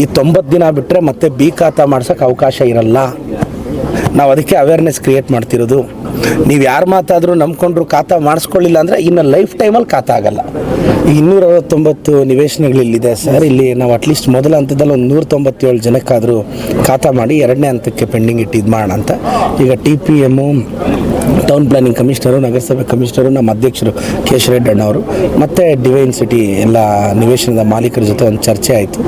ಈ ತೊಂಬತ್ತು ದಿನ ಬಿಟ್ಟರೆ ಮತ್ತೆ ಬಿ ಖಾತಾ ಮಾಡ್ಸೋಕ್ಕೆ ಅವಕಾಶ ಇರಲ್ಲ. ನಾವು ಅದಕ್ಕೆ ಅವೇರ್ನೆಸ್ ಕ್ರಿಯೇಟ್ ಮಾಡ್ತಿರೋದು. ನೀವು ಯಾರು ಮಾತಾದರೂ ನಂಬ್ಕೊಂಡ್ರು ಖಾತಾ ಮಾಡಿಸ್ಕೊಳ್ಳಿಲ್ಲ ಅಂದರೆ ಇನ್ನು ಲೈಫ್ ಟೈಮಲ್ಲಿ ಖಾತಾ ಆಗಲ್ಲ. ಈ ಇನ್ನೂರ ಅರವತ್ತೊಂಬತ್ತು ನಿವೇಶನಗಳು ಇಲ್ಲಿದೆ ಸರ್. ಇಲ್ಲಿ ನಾವು ಅಟ್ಲೀಸ್ಟ್ ಮೊದಲ ಹಂತದಲ್ಲಿ ಒಂದು ನೂರ ತೊಂಬತ್ತೇಳು ಜನಕ್ಕಾದರೂ ಖಾತಾ ಮಾಡಿ ಎರಡನೇ ಹಂತಕ್ಕೆ ಪೆಂಡಿಂಗ್ ಇಟ್ಟಿದ್ದು ಮಾಡೋಣ ಅಂತ. ಈಗ T P M town planning commissioner ನಗರಸಭೆ ಕಮಿಷನರು ನಮ್ಮ ಅಧ್ಯಕ್ಷರು ಕೇಶರೆಡ್ಡಿ ಅಣ್ಣವರು ಮತ್ತು ಡಿವೈನ್ ಸಿಟಿ ಎಲ್ಲ ನಿವೇಶನದ ಮಾಲೀಕರ ಜೊತೆ ಒಂದು ಚರ್ಚೆ ಆಯಿತು.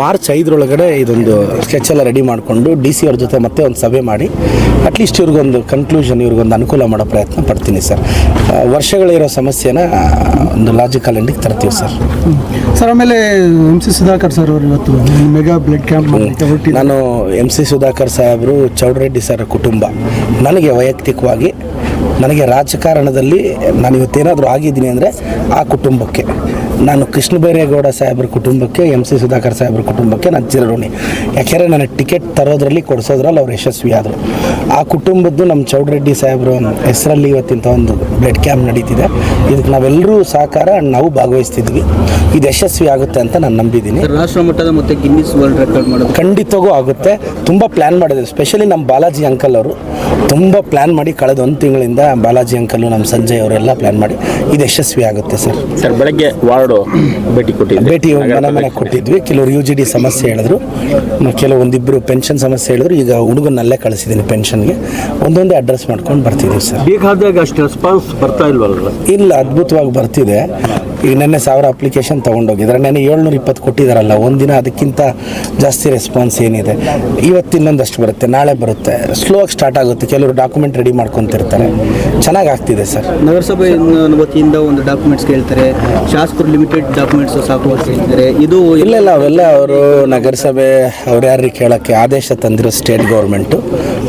ಮಾರ್ಚ್ ಐದರೊಳಗಡೆ ಇದೊಂದು ಸ್ಕೆಚ್ ಎಲ್ಲ ರೆಡಿ ಮಾಡಿಕೊಂಡು ಡಿ ಸಿ ಅವ್ರ ಜೊತೆ ಮತ್ತೆ ಒಂದು ಸಭೆ ಮಾಡಿ ಅಟ್ಲೀಸ್ಟ್ ಇವ್ರಿಗೊಂದು ಕನ್ಕ್ಲೂಷನ್ ಇವ್ರಿಗೊಂದು ಅನುಕೂಲ ಮಾಡೋ ಪ್ರಯತ್ನ ಪಡ್ತೀನಿ ಸರ್. ವರ್ಷಗಳಿರೋ ಸಮಸ್ಯೆನ ಒಂದು ಲಾಜಿಕಲ್ ಎಂಡಿಗೆ ತರ್ತೀವಿ ಸರ್. ಸರ್ ಆಮೇಲೆ ಎಂ ಸಿ ಸುಧಾಕರ್ ಸರ್ ಅವರು ಇವತ್ತು ಮೆಗಾ ಬ್ಲಡ್ ಕ್ಯಾಂಪ್ ನಾನು ಎಂ ಸಿ ಸುಧಾಕರ್ ಸಾಹೇಬರು ಚೌಡರೆಡ್ಡಿ ಸರ್ ಕುಟುಂಬ. ನನಗೆ ವೈಯಕ್ತಿಕವಾಗಿ ನನಗೆ ರಾಜಕಾರಣದಲ್ಲಿ ನಾನು ಇವತ್ತೇನಾದರೂ ಆಗಿದ್ದೀನಿ ಅಂದರೆ ಆ ಕುಟುಂಬಕ್ಕೆ. ನಾನು ಕೃಷ್ಣ ಬೈರೇಗೌಡ ಸಾಹೇಬ್ರ ಕುಟುಂಬಕ್ಕೆ ಎಂ ಸಿ ಸುಧಾಕರ್ ಸಾಹೇಬ್ರ ಕುಟುಂಬಕ್ಕೆ ನಾನು ಚಿರಋಣಿ. ಯಾಕೆಂದರೆ ನನಗೆ ಟಿಕೆಟ್ ತರೋದ್ರಲ್ಲಿ ಕೊಡಿಸೋದ್ರಲ್ಲಿ ಅವ್ರು ಯಶಸ್ವಿ ಆದರು. ಆ ಕುಟುಂಬದ್ದು ನಮ್ಮ ಚೌಡರೆಡ್ಡಿ ಸಾಹೇಬ್ರ ಹೆಸರಲ್ಲಿ ಇವತ್ತಿಂಥ ಒಂದು ಬ್ಲಡ್ ಕ್ಯಾಂಪ್ ನಡೀತಿದೆ. ಇದಕ್ಕೆ ನಾವೆಲ್ಲರೂ ಸಹಕಾರ ನಾವು ಭಾಗವಹಿಸ್ತಿದ್ವಿ ಇದು ಯಶಸ್ವಿ ಆಗುತ್ತೆ ಅಂತ ನಾನು ನಂಬಿದ್ದೀನಿ. ರಾಷ್ಟ್ರ ಮಟ್ಟದ ಮತ್ತೆ ಗಿನ್ನಿಸ್ ವರ್ಲ್ಡ್ ರೆಕಾರ್ಡ್ ಮಾಡೋದು. ಖಂಡಿತವಾಗೂ ಆಗುತ್ತೆ. ತುಂಬ ಪ್ಲ್ಯಾನ್ ಮಾಡಿದೆ ಸ್ಪೆಷಲಿ ನಮ್ಮ ಬಾಲಾಜಿ ಅಂಕಲ್ ಅವರು. ತುಂಬ ಪ್ಲ್ಯಾನ್ ಮಾಡಿ ಕಳೆದ ಒಂದು ತಿಂಗಳಿಂದ ಬಾಲಾಜಿ ಅಂಕಲ್ ನಮ್ಮ ಸಂಜಯ್ ಅವರೆಲ್ಲ ಪ್ಲ್ಯಾನ್ ಮಾಡಿ. ಇದು ಯಶಸ್ವಿ ಆಗುತ್ತೆ ಸರ್. ಸರ್ ಬೆಳಗ್ಗೆ ವಾರ್ಡು ಭೇಟಿ ಕೊಟ್ಟಿದ್ವಿ. ಭೇಟಿ ಮನೆ ಮನೆ ಕೊಟ್ಟಿದ್ವಿ. ಕೆಲವರು ಯು ಜಿ ಡಿ ಸಮಸ್ಯೆ ಹೇಳಿದ್ರು. ಕೆಲವೊಂದಿಬ್ಬರು ಪೆನ್ಷನ್ ಸಮಸ್ಯೆ ಹೇಳಿದ್ರು. ಈಗ ಹುಡುಗನಲ್ಲೇ ಕಳಿಸಿದ್ದೀನಿ ಪೆನ್ಷನ್ಗೆ ಒಂದೊಂದೇ ಅಡ್ರೆಸ್ ಮಾಡ್ಕೊಂಡು ಬರ್ತಿದ್ದೀವಿ ಸರ್. ಬೇಕಾದಾಗ ಅಷ್ಟು ರೆಸ್ಪಾನ್ಸ್ ಬರ್ತಾ ಇಲ್ವಲ್ಲ ಇಲ್ಲ ಅದ್ಭುತವಾಗಿ ಬರ್ತಿದೆ. ಈಗ ನೆನ್ನೆ ಸಾವಿರ ಅಪ್ಲಿಕೇಶನ್ ತೊಗೊಂಡೋಗಿದ್ದಾರೆ. ನೆನ್ನೆ ಏಳ್ನೂರ ಇಪ್ಪತ್ತು ಕೊಟ್ಟಿದ್ದಾರಲ್ಲ ಒಂದಿನ ಅದಕ್ಕಿಂತ ಜಾಸ್ತಿ ರೆಸ್ಪಾನ್ಸ್ ಏನಿದೆ. ಇವತ್ತು ಇನ್ನೊಂದಷ್ಟು ಬರುತ್ತೆ ನಾಳೆ ಬರುತ್ತೆ. ಸ್ಲೋ ಆಗಿ ಸ್ಟಾರ್ಟ್ ಆಗುತ್ತೆ. ಕೆಲವರು ಡಾಕ್ಯುಮೆಂಟ್ ರೆಡಿ ಮಾಡ್ಕೊತಿರ್ತಾರೆ. ಚೆನ್ನಾಗಿ ಆಗ್ತಿದೆ ಸರ್. ನಗರಸಭೆ ವತಿಯಿಂದ ಒಂದು ಡಾಕ್ಯುಮೆಂಟ್ಸ್ ಕೇಳ್ತಾರೆ. ಶಾಸಕರು ಲಿಮಿಟೆಡ್ ಡಾಕ್ಯುಮೆಂಟ್ಸ್ ಸಾಕು ಹೇಳ್ತಾರೆ ಇದು ಇಲ್ಲ ಇಲ್ಲ, ಅವೆಲ್ಲ ಅವರು ನಗರಸಭೆ, ಅವ್ರು ಯಾರಿಗೆ ಕೇಳೋಕ್ಕೆ ಆದೇಶ ತಂದಿರೋ ಸ್ಟೇಟ್ ಗೌರ್ಮೆಂಟು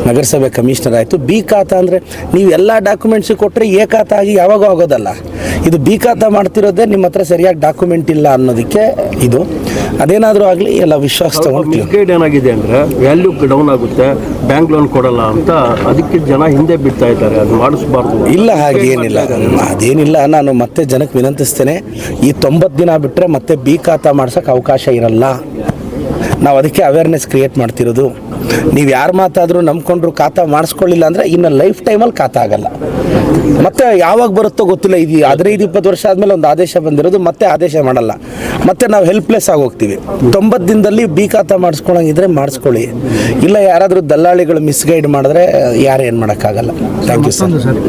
ನಗರಸಭೆ ಕಮಿಷನರ್ ಆಯಿತು. ಬಿ ಖಾತಾ ಅಂದರೆ ನೀವು ಎಲ್ಲ ಡಾಕ್ಯುಮೆಂಟ್ಸ್ ಕೊಟ್ಟರೆ ಎ ಖಾತಾ ಆಗಿ ಯಾವಾಗೂ ಆಗೋದಲ್ಲ. ಇದು ಬಿ ಖಾತಾ ಮಾಡ್ತಿರೋದೇ ನಿಮ್ಮ ಹತ್ರ ಸರಿಯಾಗಿ ಡಾಕ್ಯುಮೆಂಟ್ ಇಲ್ಲ ಅನ್ನೋದಕ್ಕೆ ಇದು. ಅದೇನಾದರೂ ಆಗಲಿ ಎಲ್ಲ ವಿಶ್ವಾಸ ತಗೊಂಡು ಮಿಸ್ಗೈಡ್ ಏನಾಗಿದೆ ಅಂದ್ರೆ ವ್ಯಾಲ್ಯೂ ಡೌನ್ ಆಗುತ್ತೆ ಬ್ಯಾಂಕ್ ಲೋನ್ ಕೊಡಲ್ಲ ಅಂತ ಅದಕ್ಕೆ ಜನ ಹಿಂದೆ ಬಿಡ್ತಾ ಇದ್ದಾರೆ ಅದು ಮಾಡಿಸ್ಬಾರ್ದು. ಇಲ್ಲ ಹಾಗೇನಿಲ್ಲ ಅದೇನಿಲ್ಲ ನಾನು ಮತ್ತೆ ಜನಕ್ಕೆ ವಿನಂತಿಸ್ತೇನೆ ಈ ತೊಂಬತ್ತು ದಿನ ಬಿಟ್ಟರೆ ಮತ್ತೆ ಬಿ ಖಾತಾ ಮಾಡ್ಸೋಕ್ಕೆ ಅವಕಾಶ ಇರಲ್ಲ. ನಾವು ಅದಕ್ಕೆ ಅವೇರ್ನೆಸ್ ಕ್ರಿಯೇಟ್ ಮಾಡ್ತಿರೋದು. ನೀವು ಯಾರು ಮಾತಾದರೂ ನಂಬ್ಕೊಂಡ್ರು ಖಾತಾ ಮಾಡಿಸ್ಕೊಳ್ಳಿಲ್ಲ ಅಂದರೆ ಇನ್ನು ಲೈಫ್ ಟೈಮಲ್ಲಿ ಖಾತಾ ಆಗಲ್ಲ. ಮತ್ತೆ ಯಾವಾಗ ಬರುತ್ತೋ ಗೊತ್ತಿಲ್ಲ. ಇದು ಹದಿನೈದು ಇಪ್ಪತ್ತು ವರ್ಷ ಆದಮೇಲೆ ಒಂದು ಆದೇಶ ಬಂದಿರೋದು ಮತ್ತೆ ಆದೇಶ ಮಾಡಲ್ಲ. ಮತ್ತೆ ನಾವು ಹೆಲ್ಪ್ಲೆಸ್ ಆಗಿ ಹೋಗ್ತೀವಿ. ತೊಂಬತ್ತು ದಿನದಲ್ಲಿ ಬಿ ಖಾತಾ ಮಾಡಿಸ್ಕೊಳಂಗಿದ್ರೆ ಮಾಡಿಸ್ಕೊಳ್ಳಿ. ಇಲ್ಲ ಯಾರಾದರೂ ದಲ್ಲಾಳಿಗಳು ಮಿಸ್ಗೈಡ್ ಮಾಡಿದ್ರೆ ಯಾರು ಏನು ಮಾಡೋಕ್ಕಾಗಲ್ಲ. ಥ್ಯಾಂಕ್ ಯು ಸರ್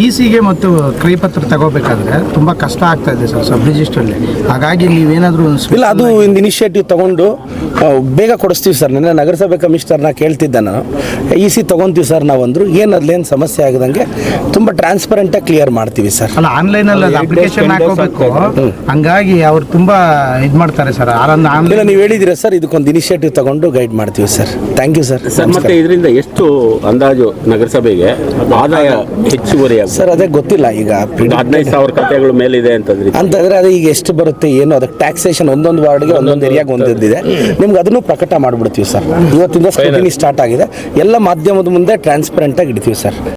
ಇ ಸಿಗೆ ಮತ್ತು ಕ್ರಯಪತ್ರ ತಗೋಬೇಕಾದ್ರೆ ತುಂಬ ಕಷ್ಟ ಆಗ್ತಾ ಇದೆ ಸರ್ ಸಬ್ ರಿಜಿಸ್ಟ್ರಲ್ಲಿ ಹಾಗಾಗಿ ನೀವೇನಾದರೂ ಇಲ್ಲ ಅದು ಒಂದು ಇನಿಷಿಯೇಟಿವ್ ತಗೊಂಡು ಬೇಗ ಕೊಡಿಸ್ತೀವಿ ಸರ್. ನಿನ್ನೆ ನಗರಸಭೆ ಕಮಿಷನರ್ನ ಕೇಳ್ತಿದ್ದೆ ನಾನು. ಇ ಸಿ ತೊಗೊತೀವಿ ಸರ್ ನಾವಂದ್ರು. ಏನು ಅದ್ಲೇನು ಸಮಸ್ಯೆ ಆಗದಂಗೆ ತುಂಬ ಟ್ರಾನ್ಸ್ಪರೆಂಟಾಗಿ ಕ್ಲಿಯರ್ ಮಾಡ್ತೀವಿ ಸರ್. ಅಲ್ಲ ಆನ್ಲೈನಲ್ಲಿ ಅದು ಅಪ್ಲಿಕೇಶನ್ ಹಾಕೋಬೇಕು ಹಂಗಾಗಿ ಅವ್ರು ತುಂಬ ಇದು ಮಾಡ್ತಾರೆ ಸರ್. ಆನ್ಲೈನ್ ನೀವು ಹೇಳಿದ್ದೀರಾ ಸರ್ ಇದಕ್ಕೊಂದು ಇನಿಷಿಯೇಟಿವ್ ತಗೊಂಡು ಗೈಡ್ ಮಾಡ್ತೀವಿ sir. Thank you sir. Sir ಮತ್ತೆ ಇದರಿಂದ ಎಷ್ಟು ಅಂದಾಜು ನಗರಸಭೆಗೆ? ಆದಾಯ ಹೆಚ್ಚುವರಿ ಸರ್ ಅದೇ ಗೊತ್ತಿಲ್ಲ. ಈಗ ಹದಿನೈದು ಸಾವಿರ ಖಾತೆಗಳು ಮೇಲಿದೆ ಅಂತಂದ್ರೆ. ಅಂತಂದ್ರೆ ಅದು ಈಗ ಎಷ್ಟು ಬರುತ್ತೆ ಏನು ಅದಕ್ಕೆ ಟ್ಯಾಕ್ಸೇಷನ್ ಒಂದೊಂದು ವಾರ್ಡ್ಗೆ ಒಂದೊಂದು ಏರಿಯಾಗೆ ಒಂದೊಂದಿದೆ ನಿಮ್ಗೆ ಅದನ್ನು ಪ್ರಕಟ ಮಾಡಿಬಿಡ್ತೀವಿ ಸರ್. ಇವತ್ತಿಂದ ಸ್ಟಾರ್ಟ್ ಆಗಿದೆ. ಎಲ್ಲ ಮಾಧ್ಯಮದ ಮುಂದೆ ಟ್ರಾನ್ಸ್ಪರೆಂಟಾಗಿ ಇಡ್ತೀವಿ ಸರ್.